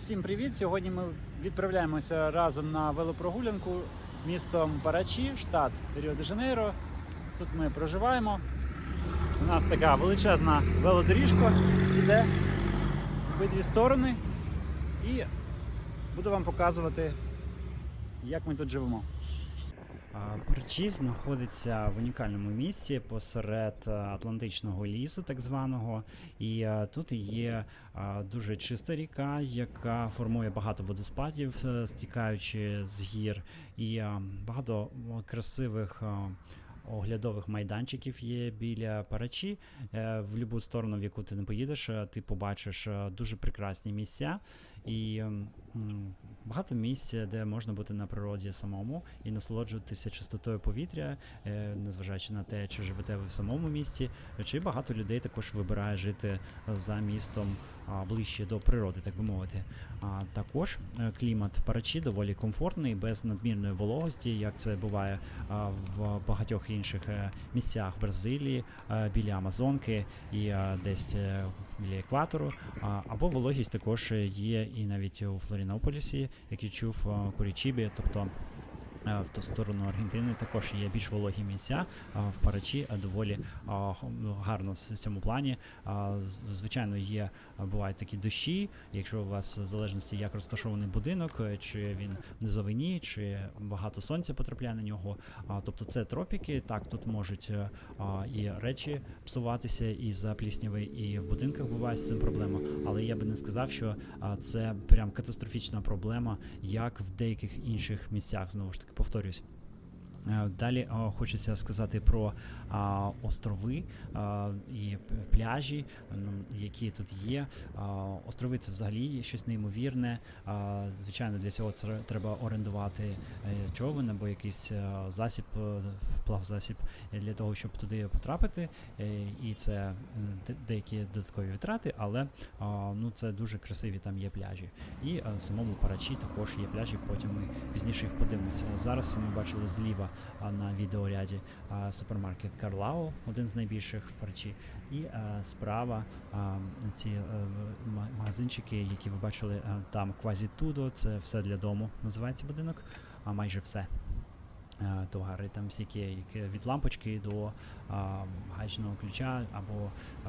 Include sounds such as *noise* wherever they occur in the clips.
Всім привіт! Сьогодні ми відправляємося разом на велопрогулянку містом Парачі, штат Ріо-де-Жанейро. Тут ми проживаємо. У нас така величезна велодоріжка йде в обидві сторони. І буду вам показувати, як ми тут живемо. Парчі знаходиться в унікальному місці посеред е, Атлантичного лісу, так званого. І е, тут є е, дуже чиста ріка, яка формує багато водоспадів, стікаючи з гір, і багато красивих. Оглядових майданчиків є біля Парачі. Е, В будь-яку сторону, в яку ти не поїдеш, е, ти побачиш е, дуже прекрасні місця і багато місць, де можна бути на природі самому і насолоджуватися чистотою повітря, незважаючи на те, чи живете ви в самому місті, чи багато людей також вибирає жити за містом ближче до природи, так би мовити. А також е, клімат Парачі доволі комфортний, без надмірної вологості, як це буває а, в багатьох інших е, місцях Бразилії, е, біля Амазонки і десь біля екватору. А, Або вологість також є і навіть у Флорінополісі, як я чув Курічібі, тобто. Е, В ту сторону Аргентини також є більш вологі місця. В Парачі е, доволі ну, гарно в цьому плані. Звичайно, є бувають такі дощі. Якщо у вас в залежності, як розташований будинок, е, чи він в низовині, чи багато сонця потрапляє на нього. Тобто це тропіки. Так, тут можуть е, і речі псуватися і за плісняви, і в будинках буває з цим проблема. Але я би не сказав, що це прям катастрофічна проблема, як в деяких інших місцях. Знову ж таки, повторюсь. Е, Далі е, хочеться сказати про острови і пляжі, які тут є. Острови це взагалі щось неймовірне. Звичайно, для цього тр- треба орендувати е, човен або якийсь е, засіб, е, плавзасіб е, для того, щоб туди потрапити. Е, І це е, деякі додаткові витрати, але ну, це дуже красиві там є пляжі. І е, в самому Парачі також є пляжі, потім ми пізніше їх подивимося. Зараз ми бачили зліва на відеоряді супермаркет Карлао, один з найбільших в Парачі, і справа ці е, магазинчики, які ви бачили а, там Квазітудо, це все для дому називається будинок, а майже все. Е, Товари там всякі які від лампочки до а, гаечного ключа або а,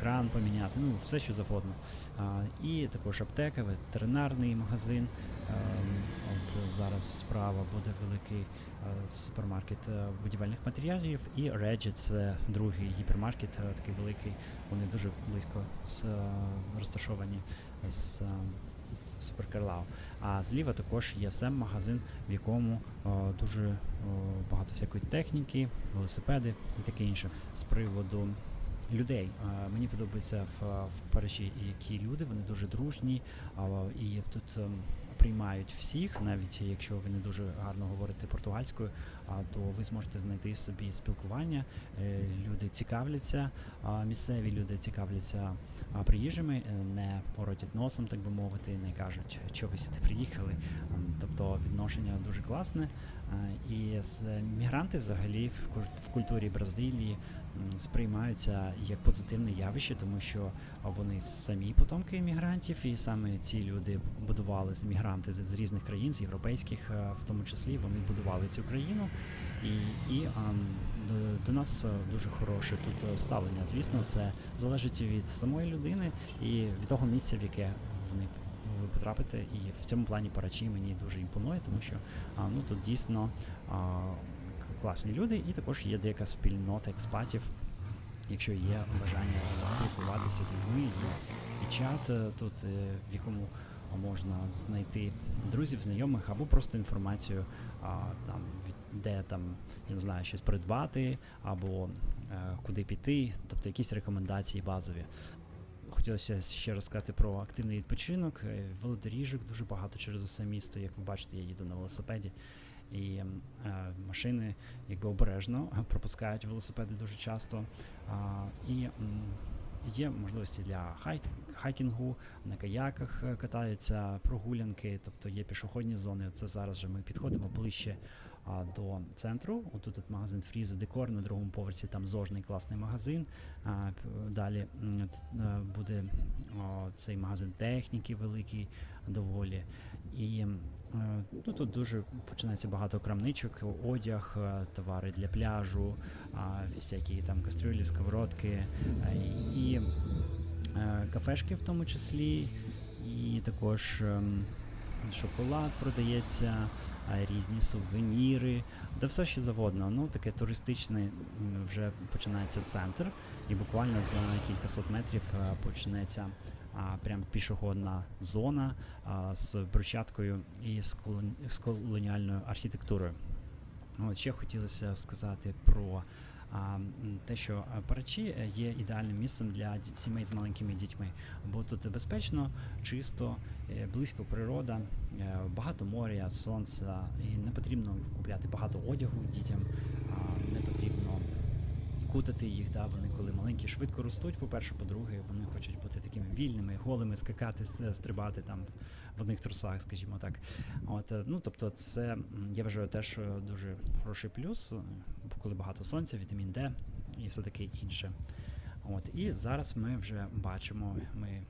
кран поміняти, ну все що завгодно. А, і також аптека, ветеринарний магазин. Ем, От зараз справа буде великий е, супермаркет е, будівельних матеріалів, і Reggie це другий гіпермаркет, е, такий великий. Вони дуже близько розташовані з Суперкарлау. А зліва також є сем магазин, в якому е, дуже е, багато всякої техніки, велосипеди і таке інше. З приводу людей. Мені подобається в, в Парижі, які люди, вони дуже дружні, і тут ем, приймають всіх, навіть якщо ви не дуже гарно говорите португальською, а, то ви зможете знайти собі спілкування. Е, Люди цікавляться, місцеві люди цікавляться приїжджими, е, не воротять носом, так би мовити, не кажуть, що ви сюди приїхали. Тобто відношення дуже класне. І мігранти взагалі в культурі Бразилії сприймаються як позитивне явище, тому що вони самі потомки іммігрантів, і саме ці люди будували мігранти з, різних країн, з європейських, е, в тому числі вони будували цю країну. І, і ам, до, до нас е, дуже хороше тут е, ставлення. Звісно, це залежить від самої людини і від того місця, в яке вони ви потрапите. І в цьому плані Парачі мені дуже імпонує, тому що а, ну, тут дійсно а, класні люди, і також є деяка спільнота експатів, якщо є бажання спілкуватися з людьми. І чат е, тут, е, в якому можна знайти друзів, знайомих або просто інформацію, а, там, де там, я не знаю, щось придбати, або е, куди піти, тобто якісь рекомендації базові. Хотілося ще розказати про активний відпочинок. Велодоріжок дуже багато через усе місто. Як ви бачите, я їду на велосипеді. І е, машини якби обережно *laughs* пропускають велосипеди дуже часто. І є можливості для хайк, хайкінгу, на каяках е, катаються, прогулянки, тобто є пішохідні зони. Це зараз же ми підходимо ближче а, до центру. Отут тут магазин Фрізо Декор, на другому поверсі там зожний класний магазин. А, далі т- е, буде о, цей магазин техніки великий доволі. І е, ну, тут дуже починається багато крамничок, одяг, е, товари для пляжу, а, всякі там кастрюлі, сковородки е, і е, кафешки в тому числі, і також ем, шоколад продається, різні сувеніри, та все що завгодно. Ну, таке туристичне вже починається центр, і буквально за кількасот метрів е, почнеться прям пішохідна зона з брусчаткою і з, колоніальною архітектурою. От ще хотілося сказати про те, що а, Парачі е, є ідеальним місцем для сімей з маленькими дітьми, бо тут безпечно, чисто, е, близько природа, е, багато моря, сонця, і не потрібно купляти багато одягу дітям, а, кутати їх. Да, вони коли маленькі швидко ростуть. По-перше, по-друге, вони хочуть бути такими вільними, голими, скакати, стрибати там в одних трусах, скажімо так. От, е, ну, тобто, це я вважаю теж е, дуже хороший плюс, е, коли багато сонця, вітамін Д і все таке інше. От, і зараз ми вже бачимо, ми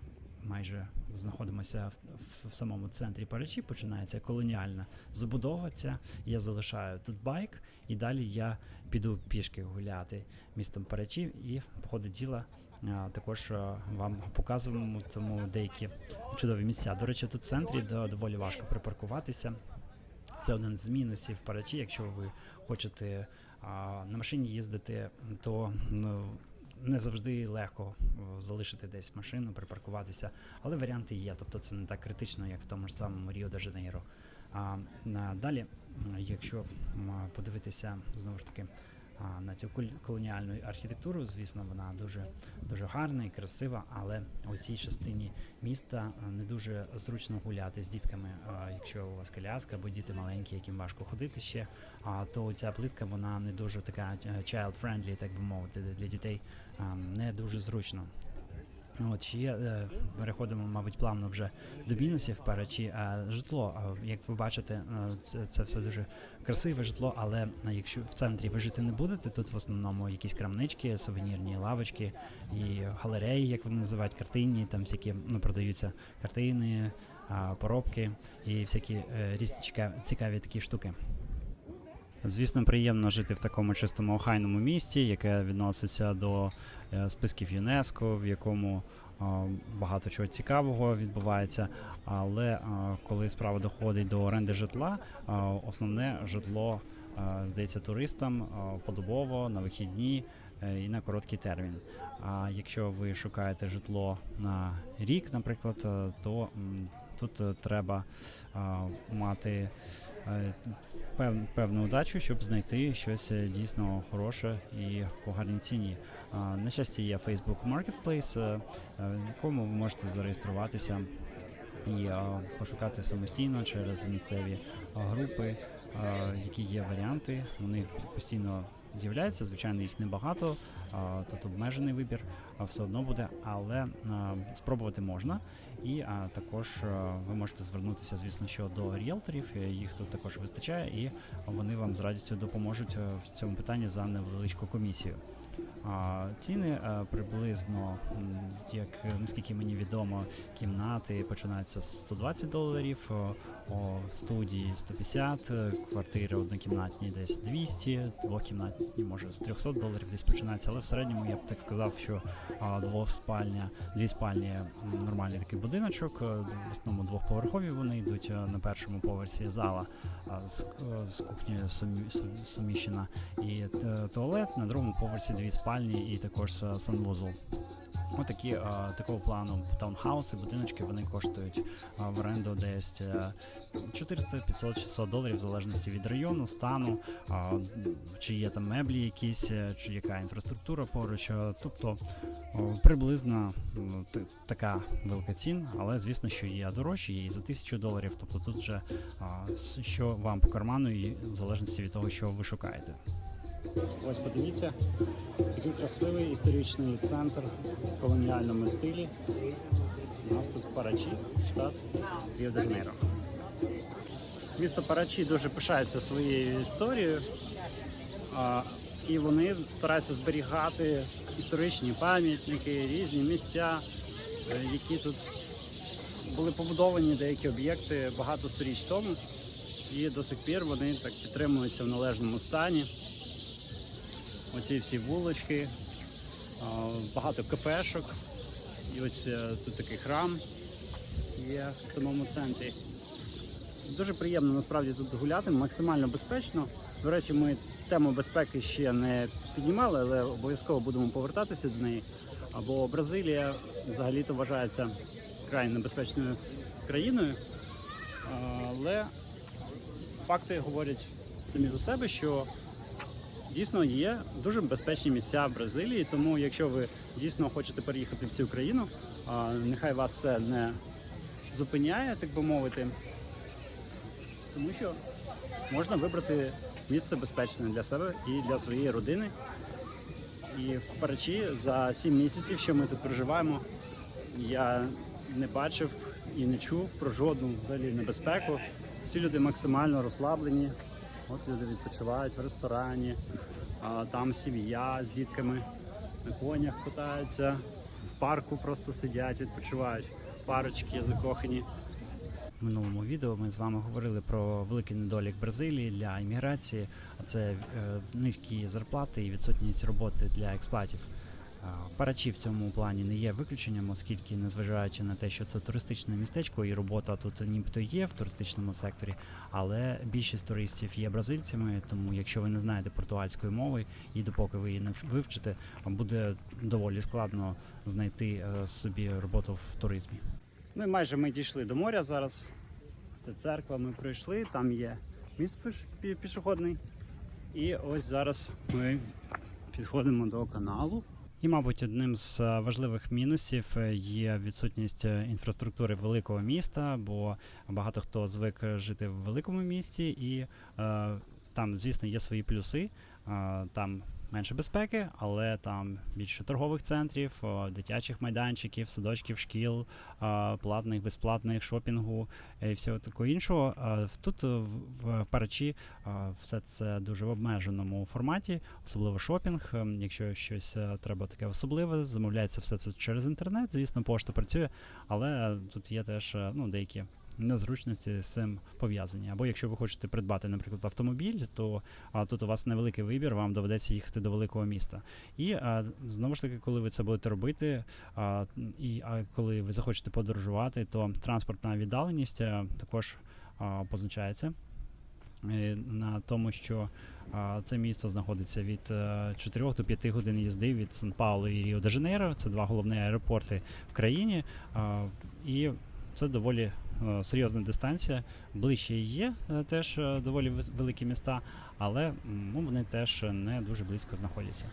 майже знаходимося в, в, в самому центрі Парижі, починається колоніальна забудова ця. Я залишаю тут байк, і далі я піду пішки гуляти містом Парижі і по ходу діла також вам показуємо тому деякі чудові місця. До речі, тут в центрі доволі важко припаркуватися. Це один з мінусів Парачі. Якщо ви хочете а, на машині їздити, то ну, не завжди легко залишити десь машину, припаркуватися, але варіанти є. Тобто це не так критично, як в тому ж самому Ріо де Жанейро. А далі, якщо подивитися знову ж таки на цю кол- колоніальну архітектуру, звісно, вона дуже дуже гарна і красива, але у цій частині міста не дуже зручно гуляти з дітками. Якщо у вас коляска або діти маленькі, яким важко ходити ще, а, то ця плитка вона не дуже така е, child-friendly, так би мовити, для дітей не дуже зручно. От ще е, переходимо, мабуть, плавно вже до мінусів перечі. Е, житло, е, як ви бачите, е, це, це все дуже красиве житло, але якщо в центрі ви жити не будете, тут в основному якісь крамнички, сувенірні лавочки і галереї, як вони називають, картинні, там всякі ну, продаються картини, а, поробки і всякі різні цікаві такі штуки. Звісно, приємно жити в такому чистому охайному місті, яке відноситься до е, списків ЮНЕСКО, в якому багато чого цікавого відбувається. Але коли справа доходить до оренди житла, основне житло здається туристам подобово на вихідні е, і на короткий термін. А якщо ви шукаєте житло на рік, наприклад, е, то тут е, треба мати е, пев, певну удачу, щоб знайти щось е, дійсно хороше і по гарній ціні. На щастя, є Facebook Marketplace, в якому ви можете зареєструватися і пошукати самостійно через місцеві групи, які є варіанти. Вони постійно з'являються. Звичайно, їх небагато, тут обмежений вибір, все одно буде, але спробувати можна. І також ви можете звернутися, звісно, що до ріелторів. Їх тут також вистачає, і вони вам з радістю допоможуть е, в цьому питанні за невеличку комісію. Ціни е, приблизно, як е, наскільки мені відомо, кімнати починаються з 120 доларів, о, о, студії 150, е, квартири однокімнатні десь 200, двокімнатні може з 300 доларів десь починається, але в середньому я б так сказав, що двоспальня, дві спальні нормальний такий будиночок. е, В основному двохповерхові вони йдуть е, на першому поверсі зала з, е, кухнею сумі- сум- суміщена і е, туалет, на другому поверсі дві спальні і також е, санвузол. Отакі е, такого плану таунхауси, будиночки вони коштують е, в оренду десь е, 400, 500, 600 доларів в залежності від району, стану, чи є там меблі якісь, чи яка інфраструктура поруч. Тобто приблизно т- така велика цін, але звісно, що є дорожчі, є і за тисячу доларів. Тобто тут вже що вам по карману, і в залежності від того, що ви шукаєте. Ось подивіться, який красивий історичний центр в колоніальному стилі. У нас тут Парачі, штат Ріо-де-Жанейро. Місто Парачі дуже пишається своєю історією, і вони стараються зберігати історичні пам'ятники, різні місця, е, які тут були побудовані деякі об'єкти багато сторіч тому, і до сих пір вони так підтримуються в належному стані. Оці всі вулочки, багато кафешок. І ось е, тут такий храм є в самому центрі. Дуже приємно насправді тут гуляти, максимально безпечно. До речі, ми тему безпеки ще не піднімали, але обов'язково будемо повертатися до неї. Або Бразилія взагалі-то вважається край небезпечною країною. Але факти говорять самі за себе, що дійсно є дуже безпечні місця в Бразилії. Тому, якщо ви дійсно хочете переїхати в цю країну, нехай вас це не зупиняє, так би мовити, тому що можна вибрати місце безпечне для себе і для своєї родини. І в Парачі за 7 місяців, що ми тут проживаємо, я не бачив і не чув про жодну взагалі небезпеку. Всі люди максимально розслаблені. От люди відпочивають в ресторані, а там сім'я з дітками на конях катаються, в парку просто сидять, відпочивають. Парочки закохані. В минулому відео ми з вами говорили про великий недолік Бразилії для імміграції, а це е, низькі зарплати і відсутність роботи для експатів. Парачі в цьому плані не є виключенням, оскільки, незважаючи на те, що це туристичне містечко і робота тут нібито є в туристичному секторі, але більшість туристів є бразильцями. Тому, якщо ви не знаєте португальської мови і допоки ви її не вч- вивчите, буде доволі складно знайти е, собі роботу в туризмі. Ну майже ми дійшли до моря зараз. Це церква, ми пройшли, там є міст піш- пішохідний. І ось зараз ми підходимо до каналу. І, мабуть, одним з е, важливих мінусів е, є відсутність е, інфраструктури великого міста, бо багато хто звик жити в великому місті, і е, там, звісно, є свої плюси. Е, там менше безпеки, але там більше торгових центрів, дитячих майданчиків, садочків, шкіл, е, платних, безплатних, шопінгу і всього такого іншого. Е, Тут е, в, Парачі е, все це дуже в обмеженому форматі, особливо шопінг. Е, Якщо щось е, треба таке особливе, замовляється все це через інтернет. Звісно, пошта працює, але тут є теж е, ну, деякі. Незручності з цим пов'язані. Або якщо ви хочете придбати, наприклад, автомобіль, то а, тут у вас невеликий вибір, вам доведеться їхати до великого міста. І а, знову ж таки, коли ви це будете робити, а, і а коли ви захочете подорожувати, то транспортна віддаленість а, також а, позначається. е, На тому, що а, це місто знаходиться від е, 4 до 5 годин їзди від сан паулу і Ріо де Жанейро. Це два головні аеропорти в країні. А, І це доволі е, серйозна дистанція. Ближче є е, теж е, доволі великі міста, але ну, вони теж не дуже близько знаходяться.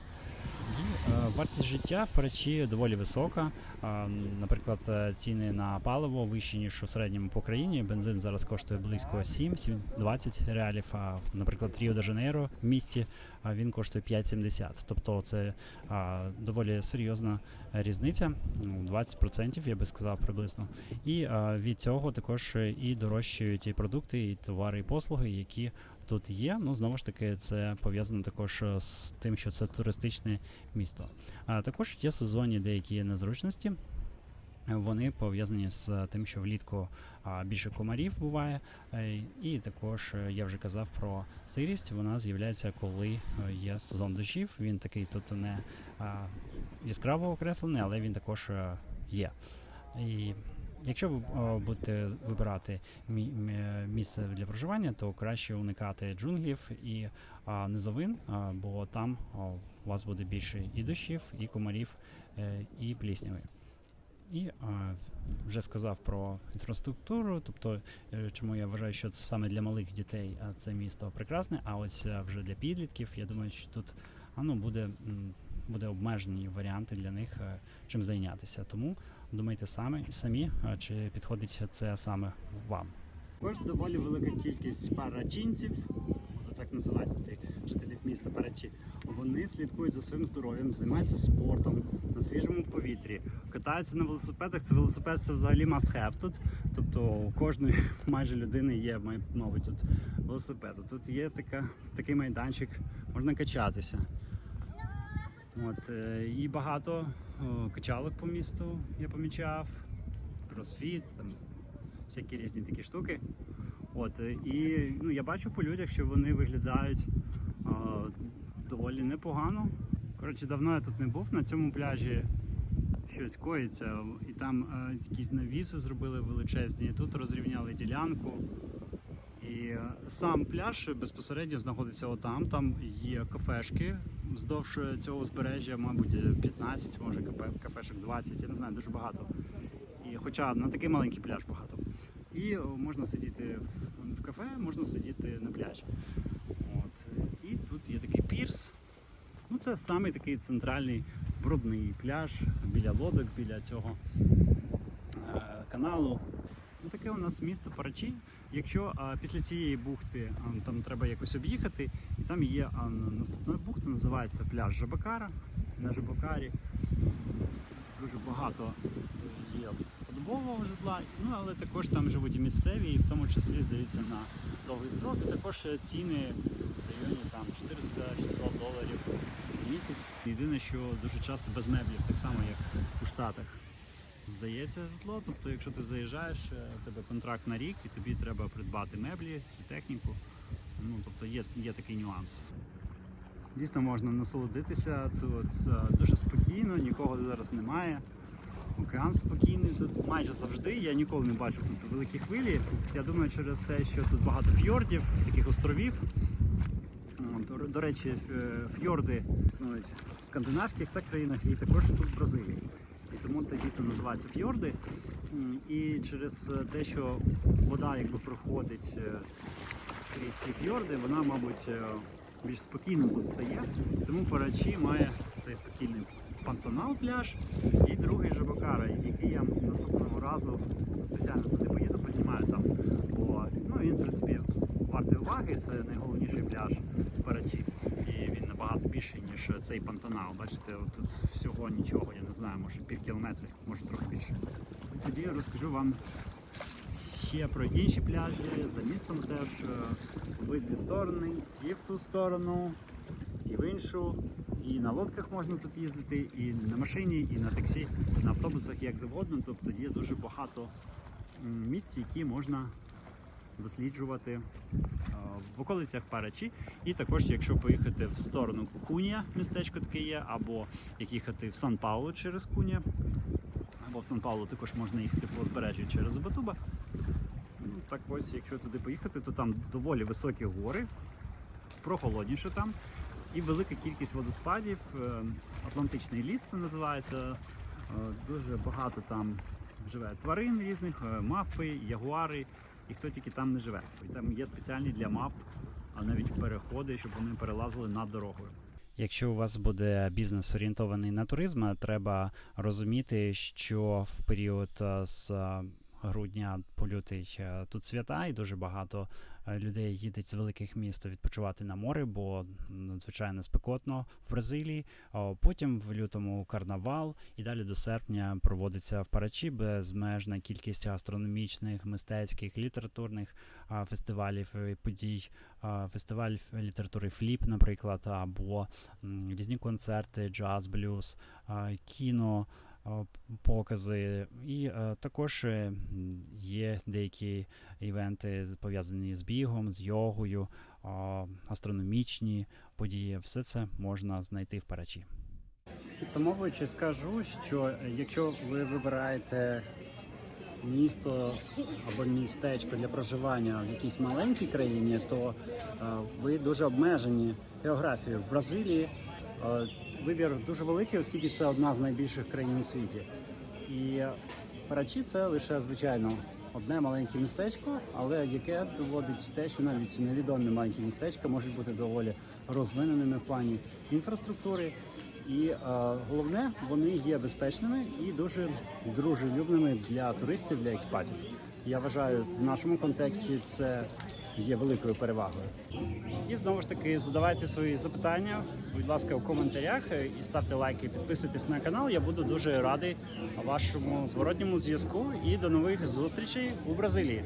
Е, вартість життя в Парачі доволі висока. Е, наприклад, е, ціни на паливо вищі, ніж у середньому по країні. Бензин зараз коштує близько 7-20 реалів. А, наприклад, Ріо де Жанейро в місті він коштує 5,70. Тобто це доволі серйозна різниця, ну, 20%, я би сказав приблизно. І від цього також і дорожчають і продукти, і товари, і послуги, які тут є. Ну знову ж таки, це пов'язано також е, з тим, що це туристичне місто. А також є сезонні деякі незручності. Вони пов'язані з е, тим, що влітку більше комарів буває, е, і також я вже казав про сирість. Вона з'являється, коли є сезон дощів. Він такий тут не яскраво окреслений, але він також є. І якщо ви будете вибирати мі- мі- місце для проживання, то краще уникати джунглів і низовин, бо там у вас буде більше і дощів, і комарів, е, і плісняви. І а, вже сказав про інфраструктуру, тобто е, чому я вважаю, що це саме для малих дітей а, це місто прекрасне, а ось е, вже для підлітків, я думаю, що тут а, ну, буде, буде обмежені варіанти для них, е, чим зайнятися. Тому думайте самі, самі чи підходить це саме вам. Також доволі велика кількість парачинців, так називати жителів міста Парачі. Вони слідкують за своїм здоров'ям, займаються спортом на свіжому повітрі, катаються на велосипедах. Це велосипед це взагалі must have тут. Тобто у кожної *laughs* майже людини є, мабуть, тут велосипед. Тут є така, такий майданчик, можна качатися. От, е, і багато качалок по місту я помічав, кросфіт, там всякі різні такі штуки. От, е, і ну, я бачу по людях, що вони виглядають а, доволі непогано. Коротше, давно я тут не був на цьому пляжі. Щось коїться, і там е, якісь навіси зробили величезні. Тут розрівняли ділянку. І сам пляж безпосередньо знаходиться отам. Там є кафешки вздовж цього узбережжя, мабуть, 15, може кафе- кафешок 20, я не знаю, дуже багато. І хоча на такий маленький пляж багато. І можна сидіти в- в кафе, можна сидіти на пляжі. От. І тут є такий пірс. Ну, це самий такий центральний брудний пляж біля лодок, біля цього е, каналу. Таке у нас місто Парачі. Якщо а, після цієї бухти а, там треба якось об'їхати, і там є а, наступна бухта, називається пляж Жабакара. На Жабакарі дуже багато є подобового житла, ну але також там живуть і місцеві, і в тому числі здаються на довгий строк. Також ціни в районі 400-600 доларів за місяць. Єдине, що дуже часто без меблів, так само як у Штатах. Здається житло, тобто, якщо ти заїжджаєш, е, у тебе контракт на рік і тобі треба придбати меблі, всю техніку. Ну, тобто є, є такий нюанс. Дійсно можна насолодитися тут е, дуже спокійно, нікого зараз немає. Океан спокійний тут майже завжди. Я ніколи не бачив тут великі хвилі. Я думаю, через те, що тут багато фьордів, таких островів. До, до речі, ф- фьорди існують в скандинавських та країнах і також тут в Бразилії. Тому це дійсно називається фьорди. І через е, те, що вода якби проходить е, крізь ці фьорди, вона, мабуть, е, більш спокійно тут стає. Тому Парачі має цей спокійний пантонал пляж і другий Жабакара, який я наступного разу спеціально туди поїду, познімаю там. Бо ну, він, в принципі, вартий уваги, це найголовніший пляж Парачі. І набагато більший, ніж цей пантонал. Бачите, тут всього нічого, я не знаю, може пів кілометри, може трохи більше. Тоді я розкажу вам ще про інші пляжі за містом теж е, обидві сторони, і в ту сторону, і в іншу. І на лодках можна тут їздити, і на машині, і на таксі, на автобусах, як завгодно. Тобто є дуже багато місць, які можна досліджувати в околицях Парачі. І також, якщо поїхати в сторону Кунія, містечко таке є, або як їхати в Сан-Паулу через Кунія, або в Сан-Паулу також можна їхати по узбережжю через Убатуба. Ну, так ось, якщо туди поїхати, то там доволі високі гори, прохолодніше там, і велика кількість водоспадів. Е, Атлантичний ліс це називається. Е, Дуже багато там живе тварин різних, е, мавпи, ягуари, і хто тільки там не живе. Там є спеціальні для мап, а навіть переходи, щоб вони перелазили над дорогою. Якщо у вас буде бізнес орієнтований на туризм, треба розуміти, що в період е, з е, грудня по лютий е, тут свята, і дуже багато е, людей їдуть з великих міст відпочивати на море, бо надзвичайно спекотно в Бразилії. Потім в лютому карнавал, і далі до серпня проводиться в Парачі безмежна кількість астрономічних, мистецьких, літературних фестивалів і подій. Фестиваль літератури Фліп, наприклад, або різні концерти, джаз, блюз, кіно. Покази, і е, також е, є деякі івенти пов'язані з бігом, з йогою, астрономічні події. Все це можна знайти в Парачі. Підсумовуючи, скажу, що якщо ви вибираєте місто або містечко для проживання в якійсь маленькій країні, то е, ви дуже обмежені географією. В Бразилії е, вибір дуже великий, оскільки це одна з найбільших країн у світі. І Парачі це лише звичайно одне маленьке містечко, але яке доводить те, що навіть невідомі маленькі містечка можуть бути доволі розвиненими в плані інфраструктури. І е, головне, вони є безпечними і дуже дружелюбними для туристів, для експатів. Я вважаю, в нашому контексті це є великою перевагою. І знову ж таки задавайте свої запитання, будь ласка, у коментарях е, і ставте лайки, підписуйтесь на канал. Я буду дуже радий вашому зворотньому зв'язку і до нових зустрічей у Бразилії.